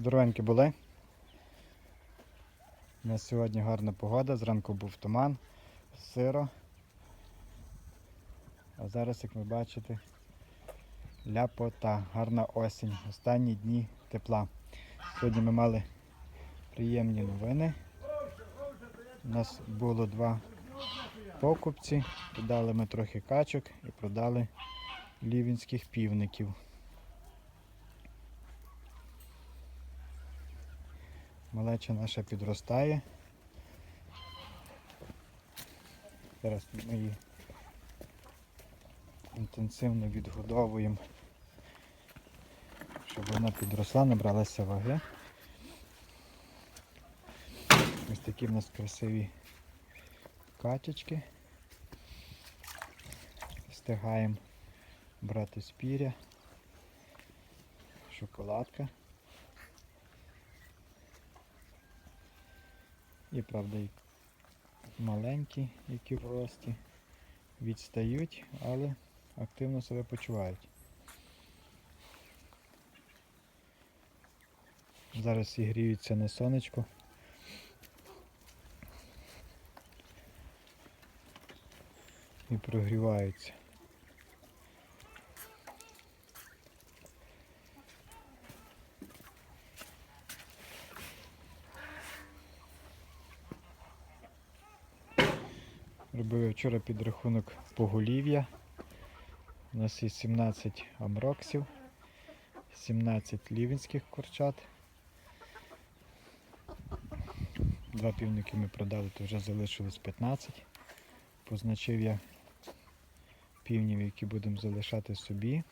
Здоровенькі були. У нас сьогодні гарна погода, зранку був туман, сиро. А зараз, як ви бачите, ляпота, гарна осінь, останні дні тепла. Сьогодні ми мали приємні новини. У нас було два покупці, продали ми трохи качок і продали лівінських півників. Малеча наша підростає. Зараз ми її інтенсивно відгодовуємо, щоб вона підросла, набралася ваги. Ось такі в нас красиві качечки. Встигаємо брати спіря, шоколадка. Є, правда, і маленькі, які в рості, відстають, але активно себе почувають. Зараз всі гріються на сонечку. І прогріваються. Робив я вчора підрахунок поголів'я. У нас є 17 амроксів, 17 лівінських курчат. Два півники ми продали, то вже залишилось 15. Позначив я півнів, які будемо залишати собі.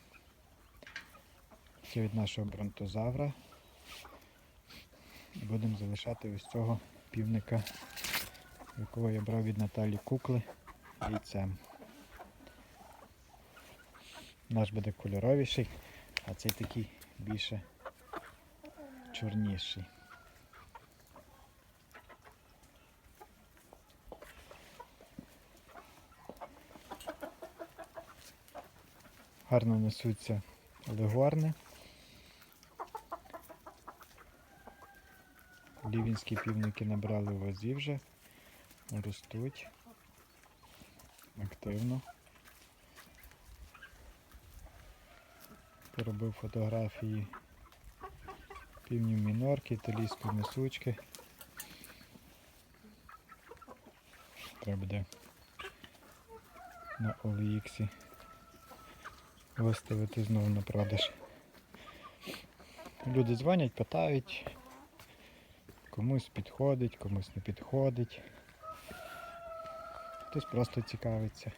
Це від нашого бронтозавра. Будемо залишати ось цього півника якого я брав від Наталі Кукли яйцем. Наш буде кольоровіший, а цей такий більше чорніший. Гарно несуться легорни. Лівінські півники набрали у вазі вже ростуть активно. Поробив фотографії півнів мінорки, італійської несучки. Треба буде на OLX виставити знову на продаж. Люди дзвонять, питають, комусь підходить, комусь не підходить. Хтось просто цікавиться.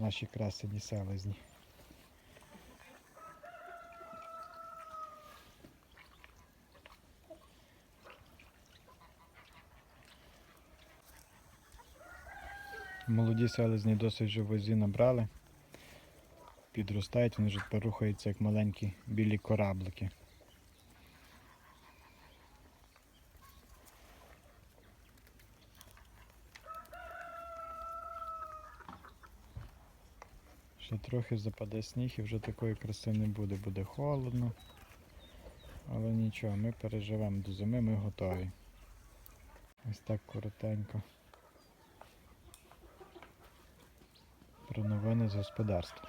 Наші красені селезні. Молоді селезні досить вже в вазі набрали. Підростають, вони вже тепер рухаються як маленькі білі кораблики. Ще трохи западе сніг і вже такої краси не буде, буде холодно. Але нічого, ми переживемо до зими, ми готові. Ось так коротенько. Про новини з господарства.